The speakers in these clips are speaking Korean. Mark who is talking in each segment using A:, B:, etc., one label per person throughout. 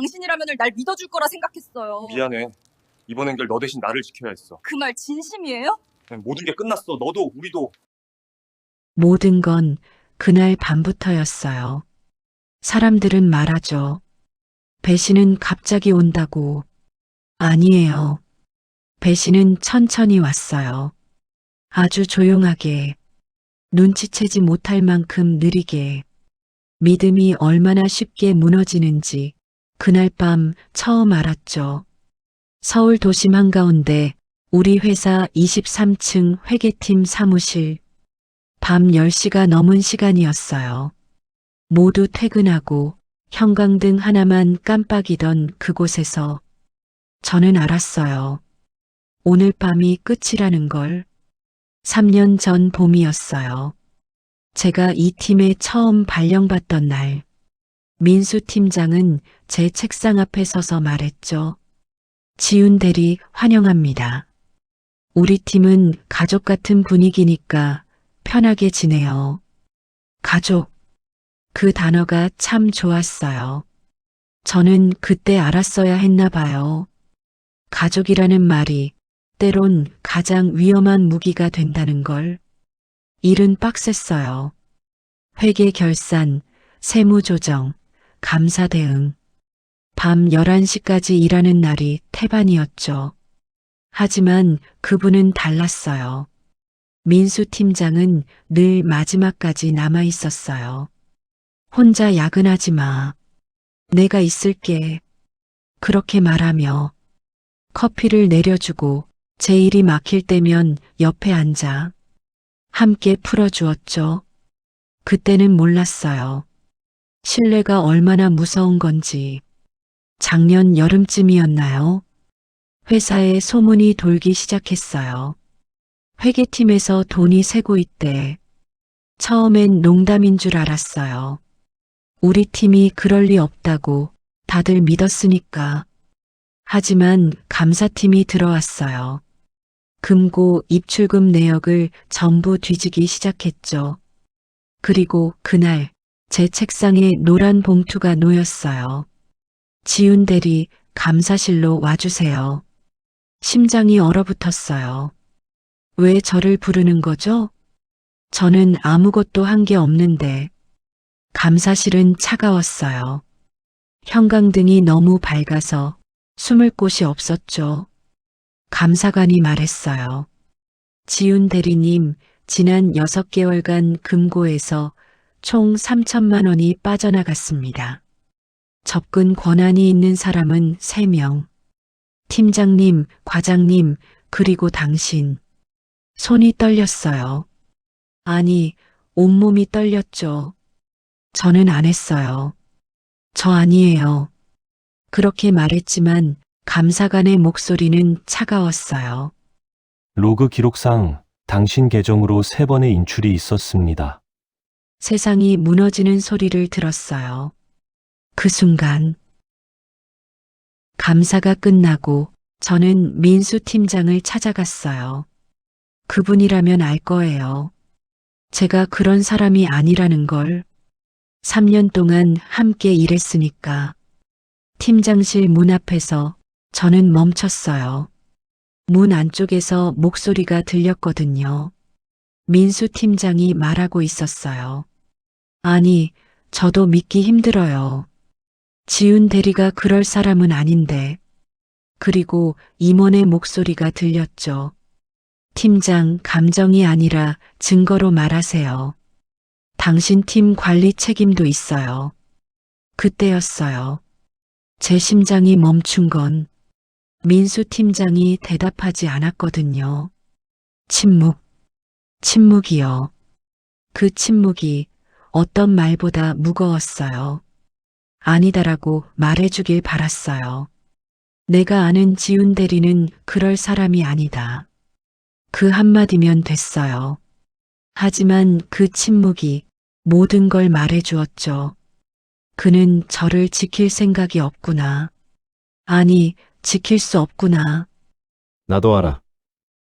A: 당신이라면 날 믿어줄 거라 생각했어요.
B: 미안해. 이번 연결 너 대신 나를 지켜야 했어.
A: 그 말 진심이에요?
B: 그냥 모든 게 끝났어. 너도 우리도.
C: 모든 건 그날 밤부터였어요. 사람들은 말하죠. 배신은 갑자기 온다고. 아니에요. 배신은 천천히 왔어요. 아주 조용하게. 눈치채지 못할 만큼 느리게. 믿음이 얼마나 쉽게 무너지는지 그날 밤 처음 알았죠. 서울 도심 한가운데 우리 회사 23층 회계팀 사무실 밤 10시가 넘은 시간이었어요. 모두 퇴근하고 형광등 하나만 깜빡이던 그곳에서 저는 알았어요. 오늘 밤이 끝이라는 걸. 3년 전 봄이었어요. 제가 이 팀에 처음 발령받던 날, 민수 팀장은 제 책상 앞에 서서 말했죠. 지훈 대리 환영합니다. 우리 팀은 가족 같은 분위기니까 편하게 지내요. 가족. 그 단어가 참 좋았어요. 저는 그때 알았어야 했나 봐요. 가족이라는 말이 때론 가장 위험한 무기가 된다는 걸. 일은 빡셌어요. 회계 결산, 세무 조정, 감사 대응. 밤 11시까지 일하는 날이 태반이었죠. 하지만 그분은 달랐어요. 민수 팀장은 늘 마지막까지 남아 있었어요. 혼자 야근하지 마. 내가 있을게. 그렇게 말하며 커피를 내려주고 제 일이 막힐 때면 옆에 앉아 함께 풀어주었죠. 그때는 몰랐어요. 신뢰가 얼마나 무서운 건지. 작년 여름쯤이었나요? 회사에 소문이 돌기 시작했어요. 회계팀에서 돈이 새고 있대. 처음엔 농담인 줄 알았어요. 우리 팀이 그럴 리 없다고 다들 믿었으니까. 하지만 감사팀이 들어왔어요. 금고 입출금 내역을 전부 뒤지기 시작했죠. 그리고 그날 제 책상에 노란 봉투가 놓였어요. 지훈 대리 감사실로 와주세요. 심장이 얼어붙었어요. 왜 저를 부르는 거죠? 저는 아무것도 한 게 없는데 감사실은 차가웠어요. 형광등이 너무 밝아서 숨을 곳이 없었죠. 감사관이 말했어요. 지훈 대리님, 지난 6개월간 금고에서 총 3천만 원이 빠져나갔습니다. 접근 권한이 있는 사람은 3명. 팀장님, 과장님, 그리고 당신. 손이 떨렸어요. 아니, 온몸이 떨렸죠. 저는 안 했어요. 저 아니에요. 그렇게 말했지만 감사관의 목소리는 차가웠어요.
D: 로그 기록상 당신 계정으로 세 번의 인출이 있었습니다.
C: 세상이 무너지는 소리를 들었어요. 그 순간 감사가 끝나고 저는 민수 팀장을 찾아갔어요. 그분이라면 알 거예요. 제가 그런 사람이 아니라는 걸 3년 동안 함께 일했으니까. 팀장실 문 앞에서 저는 멈췄어요. 문 안쪽에서 목소리가 들렸거든요. 민수 팀장이 말하고 있었어요. 아니, 저도 믿기 힘들어요. 지훈 대리가 그럴 사람은 아닌데. 그리고 임원의 목소리가 들렸죠. 팀장, 감정이 아니라 증거로 말하세요. 당신 팀 관리 책임도 있어요. 그때였어요. 제 심장이 멈춘 건 민수 팀장이 대답하지 않았거든요. 침묵. 침묵이요. 그 침묵이 어떤 말보다 무거웠어요. 아니다라고 말해주길 바랐어요. 내가 아는 지훈 대리는 그럴 사람이 아니다. 그 한마디면 됐어요. 하지만 그 침묵이 모든 걸 말해주었죠. 그는 저를 지킬 생각이 없구나. 아니, 지킬 수 없구나.
E: 나도 알아.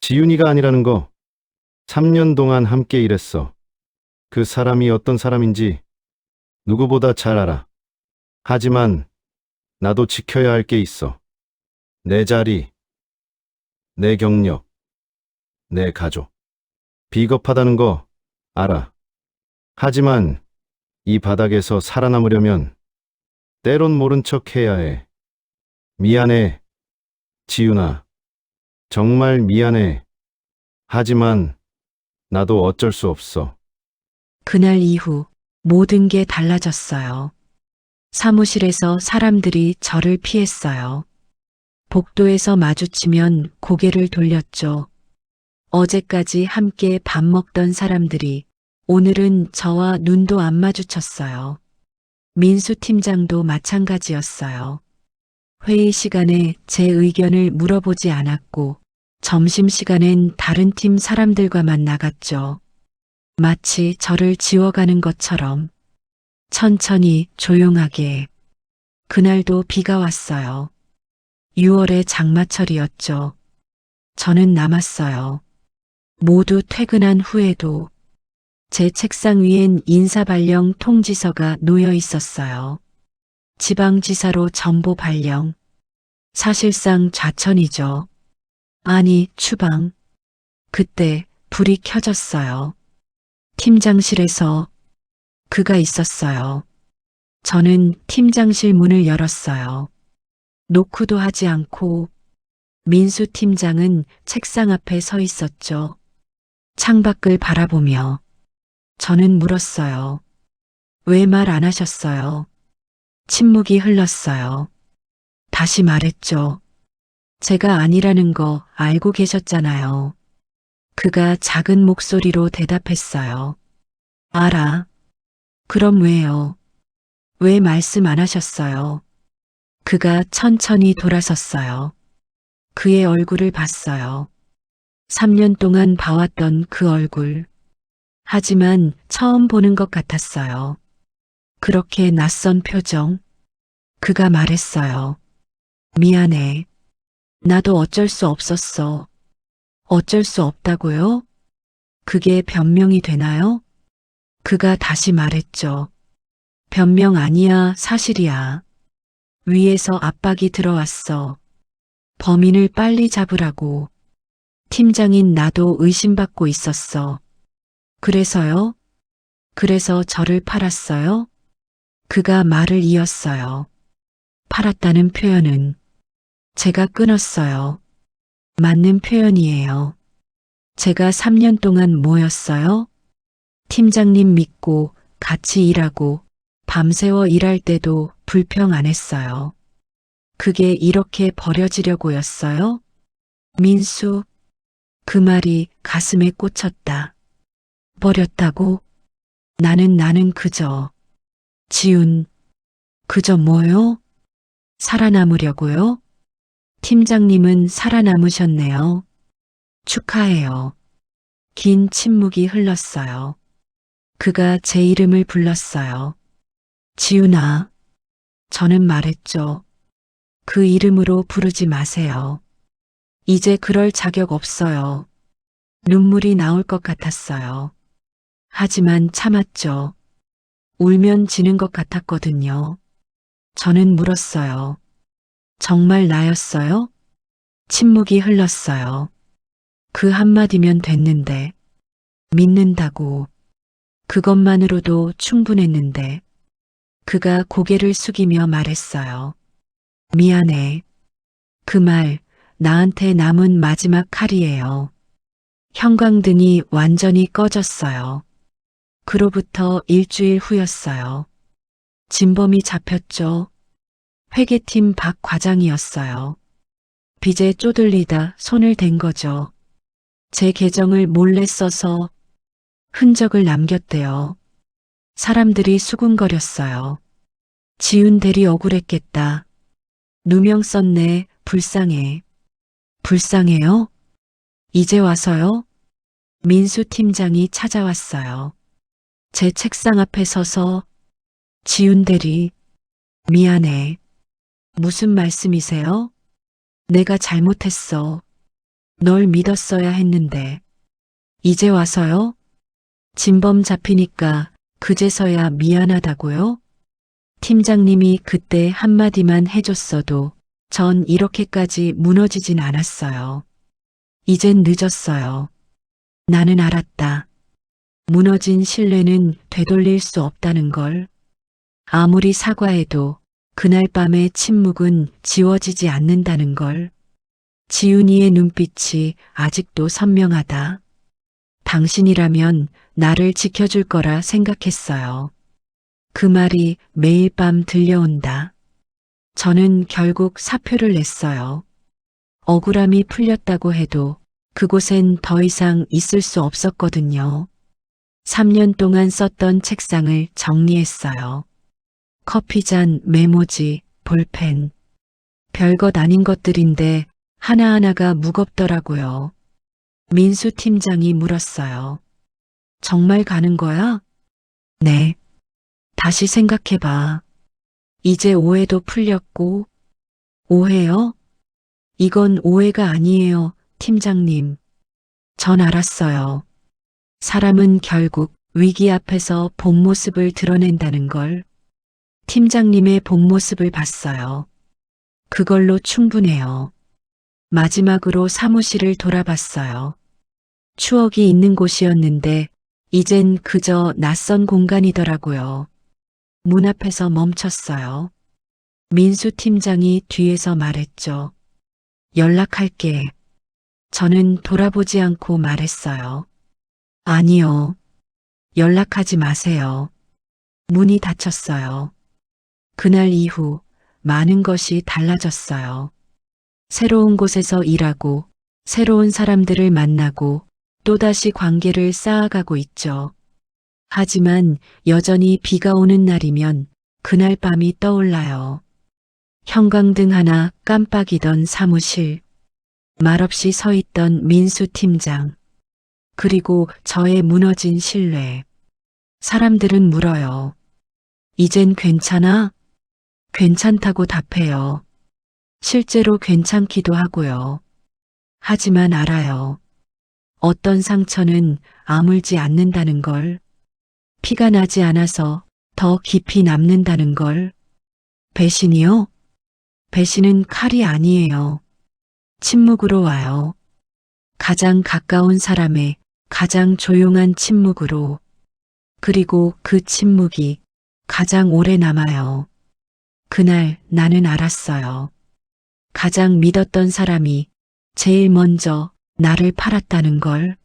E: 지윤이가 아니라는 거. 3년 동안 함께 일했어. 그 사람이 어떤 사람인지 누구보다 잘 알아. 하지만 나도 지켜야 할 게 있어. 내 자리, 내 경력, 내 가족. 비겁하다는 거 알아. 하지만 이 바닥에서 살아남으려면 때론 모른 척 해야 해. 미안해. 지윤아. 정말 미안해. 하지만 나도 어쩔 수 없어.
C: 그날 이후 모든 게 달라졌어요. 사무실에서 사람들이 저를 피했어요. 복도에서 마주치면 고개를 돌렸죠. 어제까지 함께 밥 먹던 사람들이 오늘은 저와 눈도 안 마주쳤어요. 민수 팀장도 마찬가지였어요. 회의 시간에 제 의견을 물어보지 않았고 점심시간엔 다른 팀 사람들과만 나갔죠. 마치 저를 지워가는 것처럼 천천히 조용하게 그날도 비가 왔어요. 6월의 장마철이었죠. 저는 남았어요. 모두 퇴근한 후에도 제 책상 위엔 인사발령 통지서가 놓여 있었어요. 지방지사로 전보 발령. 사실상 좌천이죠. 아니, 추방. 그때 불이 켜졌어요. 팀장실에서 그가 있었어요. 저는 팀장실 문을 열었어요. 노크도 하지 않고 민수 팀장은 책상 앞에 서 있었죠. 창밖을 바라보며 저는 물었어요. 왜 말 안 하셨어요? 침묵이 흘렀어요. 다시 말했죠. 제가 아니라는 거 알고 계셨잖아요. 그가 작은 목소리로 대답했어요. 알아. 그럼 왜요? 왜 말씀 안 하셨어요? 그가 천천히 돌아섰어요. 그의 얼굴을 봤어요. 3년 동안 봐왔던 그 얼굴. 하지만 처음 보는 것 같았어요. 그렇게 낯선 표정. 그가 말했어요. 미안해. 나도 어쩔 수 없었어. 어쩔 수 없다고요? 그게 변명이 되나요? 그가 다시 말했죠. 변명 아니야, 사실이야. 위에서 압박이 들어왔어. 범인을 빨리 잡으라고. 팀장인 나도 의심받고 있었어. 그래서요? 그래서 저를 팔았어요? 그가 말을 이었어요. 팔았다는 표현은 제가 끊었어요. 맞는 표현이에요. 제가 3년 동안 뭐였어요? 팀장님 믿고 같이 일하고 밤새워 일할 때도 불평 안 했어요. 그게 이렇게 버려지려고였어요? 민수, 그 말이 가슴에 꽂혔다. 버렸다고? 나는 나는 그저, 지훈, 그저 뭐요? 살아남으려고요? 팀장님은 살아남으셨네요. 축하해요. 긴 침묵이 흘렀어요. 그가 제 이름을 불렀어요. 지훈아. 저는 말했죠. 그 이름으로 부르지 마세요. 이제 그럴 자격 없어요. 눈물이 나올 것 같았어요. 하지만 참았죠. 울면 지는 것 같았거든요. 저는 물었어요. 정말 나였어요? 침묵이 흘렀어요. 그 한마디면 됐는데, 믿는다고. 그것만으로도 충분했는데, 그가 고개를 숙이며 말했어요. 미안해. 그 말, 나한테 남은 마지막 칼이에요. 형광등이 완전히 꺼졌어요. 그로부터 일주일 후였어요. 진범이 잡혔죠. 회계팀 박 과장이었어요. 빚에 쪼들리다 손을 댄 거죠. 제 계정을 몰래 써서 흔적을 남겼대요. 사람들이 수군거렸어요. 지훈 대리 억울했겠다. 누명 썼네, 불쌍해. 불쌍해요? 이제 와서요? 민수 팀장이 찾아왔어요. 제 책상 앞에 서서 지훈 대리, 미안해. 무슨 말씀이세요? 내가 잘못했어. 널 믿었어야 했는데. 이제 와서요? 진범 잡히니까 그제서야 미안하다고요? 팀장님이 그때 한마디만 해줬어도 전 이렇게까지 무너지진 않았어요. 이젠 늦었어요. 나는 알았다. 무너진 신뢰는 되돌릴 수 없다는 걸. 아무리 사과해도 그날 밤의 침묵은 지워지지 않는다는 걸. 지훈이의 눈빛이 아직도 선명하다. 당신이라면 나를 지켜줄 거라 생각했어요. 그 말이 매일 밤 들려온다. 저는 결국 사표를 냈어요. 억울함이 풀렸다고 해도 그곳엔 더 이상 있을 수 없었거든요. 3년 동안 썼던 책상을 정리했어요. 커피잔, 메모지, 볼펜. 별것 아닌 것들인데 하나하나가 무겁더라고요. 민수 팀장이 물었어요. 정말 가는 거야? 네. 다시 생각해봐. 이제 오해도 풀렸고, 오해요? 이건 오해가 아니에요, 팀장님. 전 알았어요. 사람은 결국 위기 앞에서 본 모습을 드러낸다는 걸. 팀장님의 본 모습을 봤어요. 그걸로 충분해요. 마지막으로 사무실을 돌아봤어요. 추억이 있는 곳이었는데, 이젠 그저 낯선 공간이더라고요. 문 앞에서 멈췄어요. 민수 팀장이 뒤에서 말했죠. 연락할게. 저는 돌아보지 않고 말했어요. 아니요. 연락하지 마세요. 문이 닫혔어요. 그날 이후 많은 것이 달라졌어요. 새로운 곳에서 일하고, 새로운 사람들을 만나고, 또다시 관계를 쌓아가고 있죠. 하지만 여전히 비가 오는 날이면 그날 밤이 떠올라요. 형광등 하나 깜빡이던 사무실. 말없이 서 있던 민수 팀장. 그리고 저의 무너진 신뢰. 사람들은 물어요. 이젠 괜찮아? 괜찮다고 답해요. 실제로 괜찮기도 하고요. 하지만 알아요. 어떤 상처는 아물지 않는다는 걸. 피가 나지 않아서 더 깊이 남는다는 걸. 배신이요? 배신은 칼이 아니에요. 침묵으로 와요. 가장 가까운 사람의 가장 조용한 침묵으로. 그리고 그 침묵이 가장 오래 남아요. 그날 나는 알았어요. 가장 믿었던 사람이 제일 먼저 나를 팔았다는 걸.